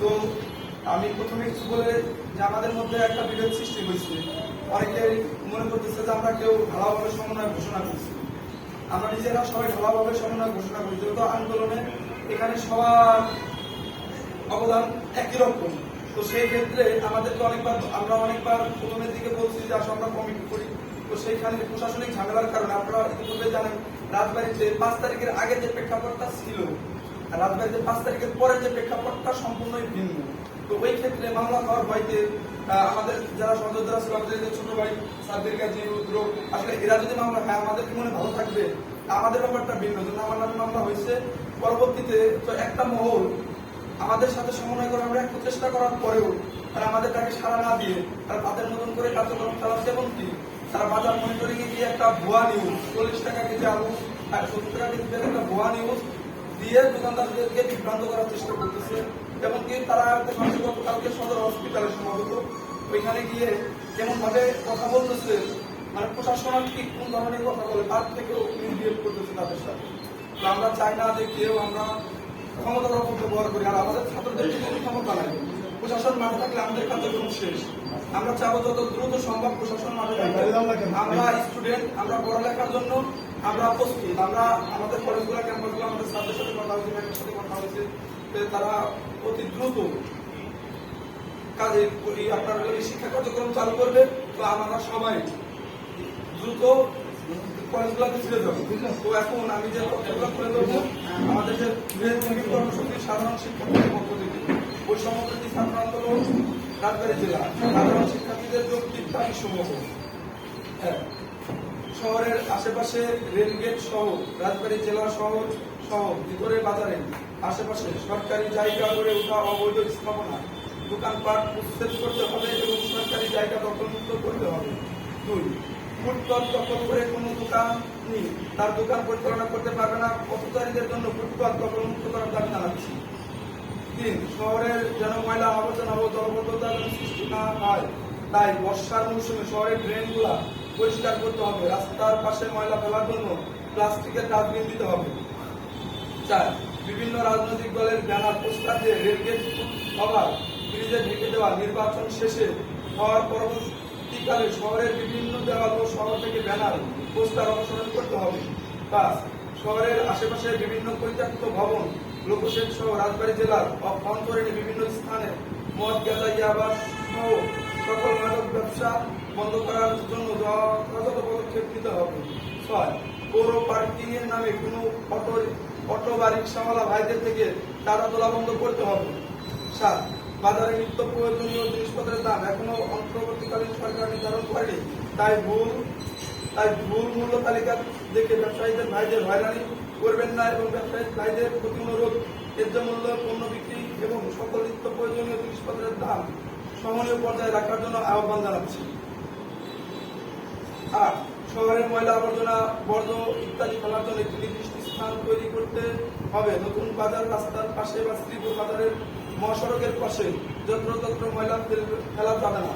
তো আমি প্রথমে কিছু বলে যে আমাদের মধ্যে একটা বিভেদ সৃষ্টি হয়েছে। অনেকে মনে করতেছে যে আমরা কেউ ভালোভাবে সমন্বয় ঘোষণা করছি। আমরা নিজেরা সবাই ভালোভাবে সমন্বয় ঘোষণা করি, যেহেতু আন্দোলনে এখানে সবার অবদান একই রকম। তো সেই ক্ষেত্রে আমাদেরকে অনেকবার আমরা অনেকবার প্রথমের দিকে বলছি যে আসলে আমরা কমিটি করি। তো সেইখানে প্রশাসনিক ঝামেলার কারণে আপনারা ইতিপূর্বে জানেন, রাজবাড়িতে পাঁচ তারিখের আগে যে প্রেক্ষাপটটা ছিল রাজবাড়িতে পাঁচ তারিখের পরে যে প্রেক্ষাপটটা সম্পূর্ণই ভিন্ন। তো ওই ক্ষেত্রে মামলা হওয়ার ভয়তে আমাদের যারা সদস্যরা ছিল আমাদের ছোট ভাই সাব্বির গাজী রুদ্র আসলে এরা যদি মামলা হয় আমাদের কি মনে ভালো থাকবে? আমাদের ব্যাপারটা ভিন্ন। জন্য আমার নামে মামলা হয়েছে, পরবর্তীতে তো একটা মহল আমাদের সাথে সমন্বয় করে, আমরা একটু চেষ্টা করার পরেও তারা আমাদের তাকে সাড়া না দিয়ে তারা তাদের মতন করে কার্যক্রম চালাচ্ছে এবং কি তারা বাজার মনিটরিং এ গিয়ে একটা ভুয়া নিউজ চল্লিশ টাকা কেজি আলু আর সত্তর টাকা কেজি একটা ভুয়া নিউজ দিয়ে দোকানদারদেরকে বিভ্রান্ত করার চেষ্টা করতেছে, এমনকি তারা গতকালকে সদর হসপিটালে সম্ভবত ওইখানে গিয়ে কেমন ভাবে কথা বলতেছে মানে প্রশাসন ঠিক কোন ধরনের কথা বলে, তার থেকেও মিসবিহেভ করতেছে তাদের সাথে। আমরা চাই না যে কেউ আমরা ক্ষমতার অপব্যবহার করি, আর আমাদের ছাত্রদের ক্ষমতা নাই। প্রশাসন মাঠে থাকলে আমাদের কার্যক্রম শেষ। আমরা চাবো যত দ্রুত সম্ভব প্রশাসন মাঠে আমরা স্টুডেন্ট আমরা পড়ালেখার জন্য আমরা প্রস্তুত আমরা আমাদের কলেজগুলো ক্যাম্পাসগুলো আমাদের ছাত্রের সাথে কথা হয়েছে ম্যামের সাথে কথা হয়েছে। তারা অতি দ্রুত কাজে আপনার এই শিক্ষা কার্যক্রম চালু করবে তো আমরা সবাই দ্রুত কলেজগুলোতে ফিরে যাব। তো এখন আমি যে করে দেবো আমাদের যে কর্মসূচি সাধারণ শিক্ষার্থীদের পক্ষ থেকে। রাজবাড়ী জেলা শিক্ষার্থীদের যৌক্তিক দাবি সমূহ। হ্যাঁ শহরের আশেপাশে রেলগেট সহ, রাজবাড়ী জেলা শহর সহ, ভিতরে বাজারে আশেপাশে সরকারি জায়গা গড়ে ওঠা অবৈধ স্থাপনা, দোকানপাট উচ্ছেদ করতে হবে এবং সরকারি জায়গা দখলমুক্ত করতে হবে। দুই, ফুটপাত দখল করে কোনো দোকানই তার দোকান পরিচালনা করতে পারবে না পথচারীদের জন্য ফুটপাত দখলমুক্ত করার দাবি জানাচ্ছি তিন শহরের যেন ময়লা আবর্জনা ও জলবদ্ধতা সৃষ্টি না হয়, তাই বর্ষার মৌসুমে শহরের ড্রেনগুলা পরিষ্কার করতে হবে। রাস্তার পাশে ময়লা ফেলার জন্য প্লাস্টিকের ডাস্টবিন দিতে হবে। চার, বিভিন্ন রাজনৈতিক দলের ব্যানার পোস্টার দিয়ে রেলগেট হওয়া ব্রিজে ঢেকে দেওয়া নির্বাচন শেষে হওয়ার পরবর্তীকালে শহরের বিভিন্ন দেওয়াল ও শহর থেকে ব্যানার পোস্টার অনুসরণ করতে হবে। পাঁচ, শহরের আশেপাশে বিভিন্ন পরিত্যক্ত ভবন লোকসেন সহ রাজবাড়ী জেলার অভ্যন্তরীণ বিভিন্ন স্থানে মদ গেঁজা ইয়াবা সহ সকল মাদক ব্যবসা বন্ধ করার জন্য যথাযথ পদক্ষেপ নিতে হবে। ছয়, পৌর পার্কিং এর নামে কোনো অটো অটো বা রিক্সাওয়ালা ভাইদের থেকে টাকা তোলা বন্ধ করতে হবে। সাত, বাজারে নিত্য প্রয়োজনীয় জিনিসপত্রের দাম এখনও অন্তর্বর্তীকালীন সরকার নির্ধারণ করেনি, তাই ভুল তাই ভুল মূল্য তালিকা দেখে ব্যবসায়ীদের, ভাইদের হয়রানি করবেন না এবং ব্যবসায়ী ভাইদের প্রতি অনুরোধ ন্যায্য মূল্য পণ্য বিক্রি এবং সকল নিত্য প্রয়োজনীয় জিনিসপত্রের দাম সহনীয় পর্যায়ে রাখার জন্য আহ্বান জানাচ্ছি। আর শহরের ময়লা আবর্জনা, বর্জ্য ইত্যাদি ফেলার জন্য একটি নির্দিষ্ট স্থান তৈরি করতে হবে। নতুন বাজার রাস্তার পাশে বা শ্রীপুর বাজারের মহাসড়কের পাশে যত্রতত্র ময়লা ফেলা যাবে না।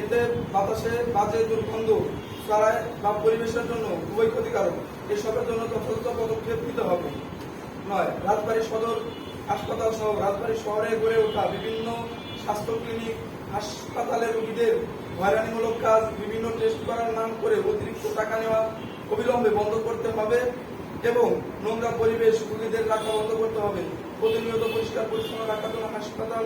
এতে বাতাসে বাজে দুর্গন্ধ ছড়ায় বা পরিবেশের জন্য খুবই ক্ষতিকারক। এসবের জন্য যথাযথ পদক্ষেপ নিতে হবে। নয়, রাজবাড়ী সদর হাসপাতাল সহ রাজবাড়ী শহরে গড়ে ওঠা বিভিন্ন স্বাস্থ্য ক্লিনিক, হাসপাতালে রোগীদের হয়রানিমূলক কাজ, বিভিন্ন টেস্ট করার নাম করে অতিরিক্ত টাকা নেওয়া অবিলম্বে বন্ধ করতে হবে এবং নোংরা পরিবেশ রোগীদের রাখা বন্ধ করতে হবে। প্রতিনিয়ত পরিষ্কার পরিচ্ছন্ন রাখার জন্য হাসপাতাল